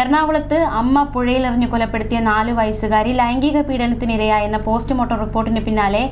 എറണാകുളത്ത് അമ്മ പുഴയിലെറിഞ്ഞു കൊലപ്പെടുത്തിയ നാല് വയസ്സുകാരി ലൈംഗിക പീഡനത്തിനിരയായെന്ന പോസ്റ്റ്മോർട്ടം റിപ്പോർട്ടിന് പിന്നാലെ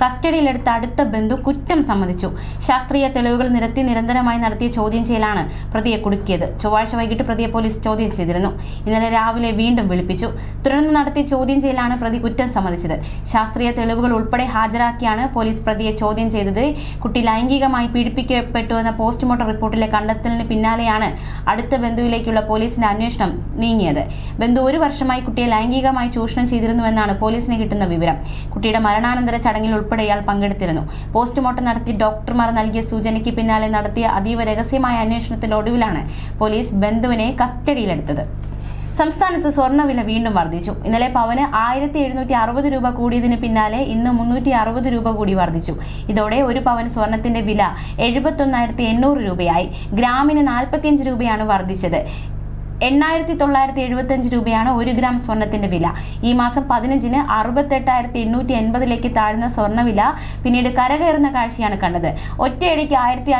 കസ്റ്റഡിയിലെടുത്ത അടുത്ത ബന്ധു കുറ്റം സമ്മതിച്ചു. ശാസ്ത്രീയ തെളിവുകൾ നിരത്തി നിരന്തരമായി നടത്തിയ ചോദ്യം ചെയ്യലാണ് പ്രതിയെ കുടുക്കിയത്. ചൊവ്വാഴ്ച വൈകിട്ട് പ്രതിയെ പോലീസ് ചോദ്യം ചെയ്തിരുന്നു. ഇന്നലെ രാവിലെ വീണ്ടും വിളിപ്പിച്ചു. തുടർന്ന് നടത്തിയ ചോദ്യം ചെയ്യലാണ് പ്രതി കുറ്റം സമ്മതിച്ചത്. ശാസ്ത്രീയ തെളിവുകൾ ഉൾപ്പെടെ ഹാജരാക്കിയാണ് പോലീസ് പ്രതിയെ ചോദ്യം ചെയ്തത്. കുട്ടി ലൈംഗികമായി പീഡിപ്പിക്കപ്പെട്ടു എന്ന പോസ്റ്റ്മോർട്ടം റിപ്പോർട്ടിലെ കണ്ടെത്തലിന് പിന്നാലെയാണ് അടുത്ത ബന്ധുവിലേക്കുള്ള പോലീസിന്റെ അന്വേഷണം നീങ്ങിയത്. ബന്ധു ഒരു വർഷമായി കുട്ടിയെ ലൈംഗികമായി ചൂഷണം ചെയ്തിരുന്നുവെന്നാണ് പോലീസിന് കിട്ടുന്ന വിവരം. കുട്ടിയുടെ മരണാനന്തര ചടങ്ങിൽ ഉൾപ്പെടെ ഇയാൾ പങ്കെടുത്തിരുന്നു. പോസ്റ്റ്മോർട്ടം നടത്തി ഡോക്ടർമാർ നൽകിയ സൂചനയ്ക്ക് പിന്നാലെ നടത്തിയ അതീവ രഹസ്യമായ അന്വേഷണത്തിനൊടുവിലാണ് പോലീസ് ബന്ധുവിനെ കസ്റ്റഡിയിലെടുത്തത്. സംസ്ഥാനത്ത് സ്വർണവില വീണ്ടും വർദ്ധിച്ചു. ഇന്നലെ പവന് ആയിരത്തി എഴുന്നൂറ്റി അറുപത് രൂപ കൂടിയതിന് പിന്നാലെ ഇന്ന് മുന്നൂറ്റി അറുപത് രൂപ കൂടി വർദ്ധിച്ചു. ഇതോടെ ഒരു പവൻ സ്വർണത്തിന്റെ വില എഴുപത്തൊന്നായിരത്തി എണ്ണൂറ് രൂപയായി. ഗ്രാമിന് നാൽപ്പത്തിയഞ്ച് രൂപയാണ് വർദ്ധിച്ചത്. എണ്ണായിരത്തി തൊള്ളായിരത്തി എഴുപത്തഞ്ച് രൂപയാണ് ഒരു ഗ്രാം സ്വർണത്തിന്റെ വില. ഈ മാസം പതിനഞ്ചിന് അറുപത്തെട്ടായിരത്തി എണ്ണൂറ്റി എൺപതിലേക്ക് താഴ്ന്ന സ്വർണവില പിന്നീട് കരകയറുന്ന കാഴ്ചയാണ് കണ്ടത്. ഒറ്റയടിക്ക് ആയിരത്തി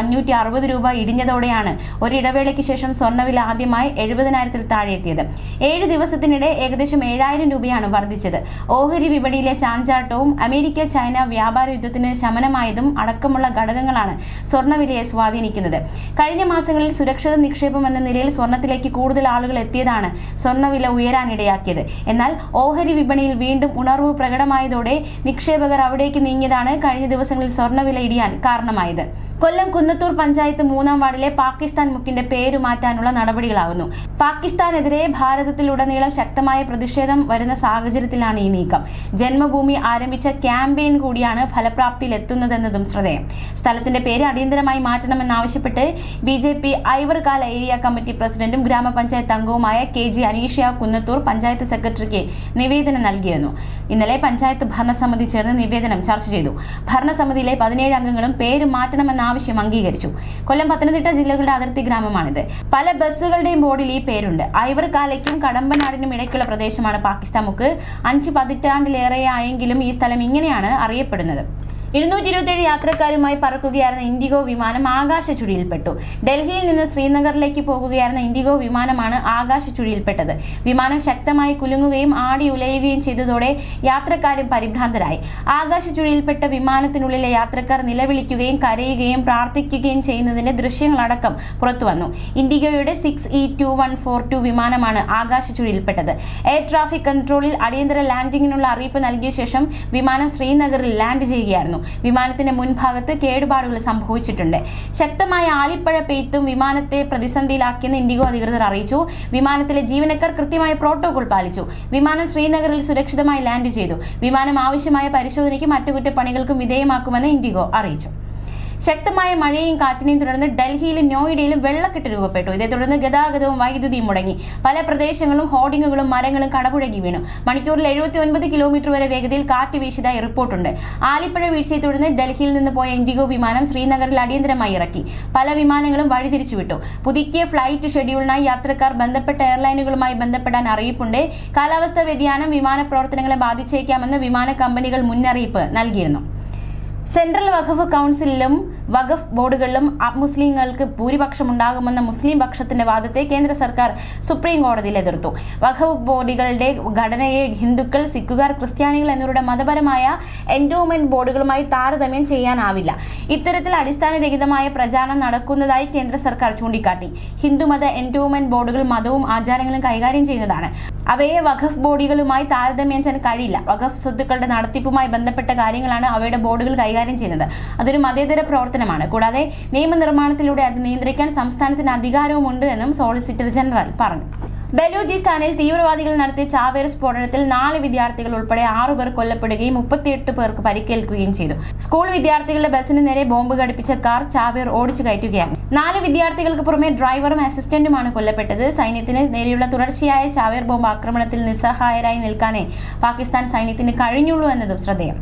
അഞ്ഞൂറ്റി അറുപത് രൂപ ഇടിഞ്ഞതോടെയാണ് ഒരിടവേളയ്ക്ക് ശേഷം സ്വർണവില ആദ്യമായി എഴുപതിനായിരത്തിൽ താഴെ എത്തിയത് ഏഴ് ദിവസത്തിനിടെ ഏകദേശം ഏഴായിരം രൂപയാണ് വർദ്ധിച്ചത്. ഓഹരി വിപണിയിലെ ചാഞ്ചാട്ടവും അമേരിക്ക ചൈന വ്യാപാര യുദ്ധത്തിന് ശമനമായതും അടക്കമുള്ള ഘടകങ്ങളാണ് സ്വർണവിലയെ സ്വാധീനിക്കുന്നത്. കഴിഞ്ഞ മാസങ്ങളിൽ സുരക്ഷിത നിക്ഷേപം എന്ന നിലയിൽ സ്വർണത്തിലേക്ക് കൂടുതൽ ആളുകൾ എത്തിയതാണ് സ്വർണവില ഉയരാനിടയാക്കിയത് എന്നാൽ ഓഹരി വിപണിയിൽ വീണ്ടും ഉണർവ് പ്രകടമായതോടെ നിക്ഷേപകർ അവിടേക്ക് നീങ്ങിയതാണ് കഴിഞ്ഞ ദിവസങ്ങളിൽ സ്വർണവില ഇടിയാൻ കാരണമായത്. കൊല്ലം കുന്നത്തൂർ പഞ്ചായത്ത് മൂന്നാം വാർഡിലെ പാകിസ്ഥാൻ മുക്കിന്റെ പേരു മാറ്റാനുള്ള നടപടികളാകുന്നു. പാകിസ്ഥാനെതിരെ ഭാരതത്തിലുടനീളം ശക്തമായ പ്രതിഷേധം വരുന്ന സാഹചര്യത്തിലാണ് ഈ നീക്കം. ജന്മഭൂമി ആരംഭിച്ച ക്യാമ്പയിൻ കൂടിയാണ് ഫലപ്രാപ്തിയിൽ എത്തുന്നതെന്നതും ശ്രദ്ധേയം. സ്ഥലത്തിന്റെ പേര് അടിയന്തരമായി മാറ്റണമെന്നാവശ്യപ്പെട്ട് B J P Aivarkala area committee പ്രസിഡന്റും ഗ്രാമപഞ്ചായത്ത് അംഗവുമായ കെ ജി അനീഷ കുന്നത്തൂർ പഞ്ചായത്ത് സെക്രട്ടറിക്ക് നിവേദനം നൽകിയിരുന്നു. ഇന്നലെ പഞ്ചായത്ത് ഭരണസമിതി ചേർന്ന് നിവേദനം ചർച്ച ചെയ്തു. ഭരണസമിതിയിലെ പതിനേഴ് അംഗങ്ങളും പേര് മാറ്റണമെന്ന ആവശ്യം അംഗീകരിച്ചു. കൊല്ലം പത്തനംതിട്ട ജില്ലകളുടെ അതിർത്തി ഗ്രാമമാണിത്. പല ബസ്സുകളുടെയും ബോർഡിൽ ഈ പേരുണ്ട്. ഐവർകാലയ്ക്കും കടമ്പനാടിനും ഇടയ്ക്കുള്ള പ്രദേശമാണ് പാകിസ്ഥാൻ. മുക്ക് അഞ്ച് പതിറ്റാണ്ടിലേറെയായെങ്കിലും ഈ സ്ഥലം ഇങ്ങനെയാണ് അറിയപ്പെടുന്നത്. ഇരുന്നൂറ്റി ഇരുപത്തിയേഴ് യാത്രക്കാരുമായി പറക്കുകയായിരുന്ന ഇൻഡിഗോ വിമാനം ആകാശ ചുഴിയിൽപ്പെട്ടു ഡൽഹിയിൽ നിന്ന് ശ്രീനഗറിലേക്ക് പോകുകയായിരുന്ന ഇൻഡിഗോ വിമാനമാണ് ആകാശ ചുഴിയിൽപ്പെട്ടത് വിമാനം ശക്തമായി കുലുങ്ങുകയും ആടി ഉലയുകയും ചെയ്തതോടെ യാത്രക്കാരും പരിഭ്രാന്തരായി. ആകാശ ചുഴിയിൽപ്പെട്ട വിമാനത്തിനുള്ളിലെ യാത്രക്കാർ നിലവിളിക്കുകയും കരയുകയും പ്രാർത്ഥിക്കുകയും ചെയ്യുന്നതിന്റെ ദൃശ്യങ്ങളടക്കം പുറത്തുവന്നു. ഇൻഡിഗോയുടെ six E two one four two വിമാനമാണ് ആകാശ ചുഴിയിൽപ്പെട്ടത് എയർ ട്രാഫിക് കൺട്രോളിൽ അടിയന്തര ലാൻഡിങ്ങിനുള്ള അറിയിപ്പ് നൽകിയ ശേഷം വിമാനം ശ്രീനഗറിൽ ലാൻഡ് ചെയ്യുകയായിരുന്നു. വിമാനത്തിന്റെ മുൻഭാഗത്ത് കേടുപാടുകൾ സംഭവിച്ചിട്ടുണ്ട്. ശക്തമായ ആലിപ്പഴ പെയ്ത്തും വിമാനത്തെ പ്രതിസന്ധിയിലാക്കിയെന്ന് ഇൻഡിഗോ അധികൃതർ അറിയിച്ചു. വിമാനത്തിലെ ജീവനക്കാർ കൃത്യമായ പ്രോട്ടോകോൾ പാലിച്ചു. വിമാനം ശ്രീനഗറിൽ സുരക്ഷിതമായി ലാൻഡ് ചെയ്തു. വിമാനം ആവശ്യമായ പരിശോധനയ്ക്കും അറ്റകുറ്റപ്പണികൾക്കും വിധേയമാക്കുമെന്ന് ഇൻഡിഗോ അറിയിച്ചു. ശക്തമായ മഴയും കാറ്റിനെയും തുടർന്ന് ഡൽഹിയിലും നോയിഡയിലും വെള്ളക്കെട്ട് രൂപപ്പെട്ടു. ഇതേ തുടർന്ന് ഗതാഗതവും വൈദ്യുതിയും മുടങ്ങി. പല പ്രദേശങ്ങളും ഹോർഡിങ്ങുകളും മരങ്ങളും കടപുഴകി വീണു. മണിക്കൂറിൽ എഴുപത്തി ഒൻപത് കിലോമീറ്റർ വരെ വേഗതയിൽ കാറ്റ് വീശിയതായി റിപ്പോർട്ടുണ്ട്. ആലിപ്പഴ വീഴ്ചയെ തുടർന്ന് ഡൽഹിയിൽ നിന്ന് പോയ ഇൻഡിഗോ വിമാനം ശ്രീനഗറിൽ അടിയന്തരമായി ഇറക്കി. പല വിമാനങ്ങളും വഴിതിരിച്ചുവിട്ടു. പുതുക്കിയ ഫ്ലൈറ്റ് ഷെഡ്യൂളിനായി യാത്രക്കാർ ബന്ധപ്പെട്ട എയർലൈനുകളുമായി ബന്ധപ്പെടാൻ അറിയിപ്പുണ്ട്. കാലാവസ്ഥാ വ്യതിയാനം വിമാന പ്രവർത്തനങ്ങളെ ബാധിച്ചേക്കാമെന്ന് വിമാന കമ്പനികൾ മുന്നറിയിപ്പ് നൽകിയിരുന്നു. സെൻട്രൽ വഖഫ് കൗൺസിലിലും വഖഫ് ബോർഡുകളിലും മുസ്ലിങ്ങൾക്ക് ഭൂരിപക്ഷം ഉണ്ടാകുമെന്ന മുസ്ലിം പക്ഷത്തിന്റെ വാദത്തെ കേന്ദ്ര സർക്കാർ സുപ്രീം കോടതിയിൽ എതിർത്തു. വഖഫ് ബോർഡുകളുടെ ഘടനയെ ഹിന്ദുക്കൾ സിഖുകാർ ക്രിസ്ത്യാനികൾ എന്നിവരുടെ മതപരമായ എൻഡോമെന്റ് ബോർഡുകളുമായി താരതമ്യം ചെയ്യാനാവില്ല. ഇത്തരത്തിൽ അടിസ്ഥാനരഹിതമായ പ്രചാരണം നടക്കുന്നതായി കേന്ദ്ര സർക്കാർ ചൂണ്ടിക്കാട്ടി. ഹിന്ദുമത എൻഡോമെന്റ് ബോർഡുകൾ മതവും ആചാരങ്ങളും കൈകാര്യം ചെയ്യുന്നതാണ്. അവയെ വഖഫ് ബോർഡുകളുമായി താരതമ്യം ചെയ്യാൻ കഴിയില്ല. വഖഫ് സ്വത്തുക്കളുടെ നടത്തിപ്പുമായി ബന്ധപ്പെട്ട കാര്യങ്ങളാണ് അവയുടെ ബോർഡുകൾ കൈകാര്യം ചെയ്യുന്നത്. അതൊരു മതേതര പ്രവർത്തനമാണ്. കൂടാതെ നിയമനിർമ്മാണത്തിലൂടെ അത് നിയന്ത്രിക്കാൻ സംസ്ഥാനത്തിന് അധികാരവുമുണ്ട് എന്നും സോളിസിറ്റർ ജനറൽ പറഞ്ഞു. ബലൂചിസ്ഥാനിൽ തീവ്രവാദികൾ നടത്തിയ ചാവേർ സ്ഫോടനത്തിൽ നാല് വിദ്യാർത്ഥികൾ ഉൾപ്പെടെ ആറു പേർ കൊല്ലപ്പെടുകയും മുപ്പത്തിയെട്ട് പേർക്ക് പരിക്കേൽക്കുകയും ചെയ്തു. സ്കൂൾ വിദ്യാർത്ഥികളുടെ ബസ്സിന് നേരെ ബോംബ് ഘടിപ്പിച്ച കാർ ചാവേർ ഓടിച്ചു കയറ്റുകയാണ്. നാല് വിദ്യാർത്ഥികൾക്ക് പുറമെ ഡ്രൈവറും അസിസ്റ്റന്റുമാണ് കൊല്ലപ്പെട്ടത്. സൈന്യത്തിന് നേരെയുള്ള തുടർച്ചയായ ചാവേർ ബോംബ് ആക്രമണത്തിൽ നിസ്സഹായരായി നിൽക്കാനേ പാകിസ്ഥാൻ സൈന്യത്തിന് കഴിഞ്ഞുള്ളൂ എന്നതും ശ്രദ്ധേയം.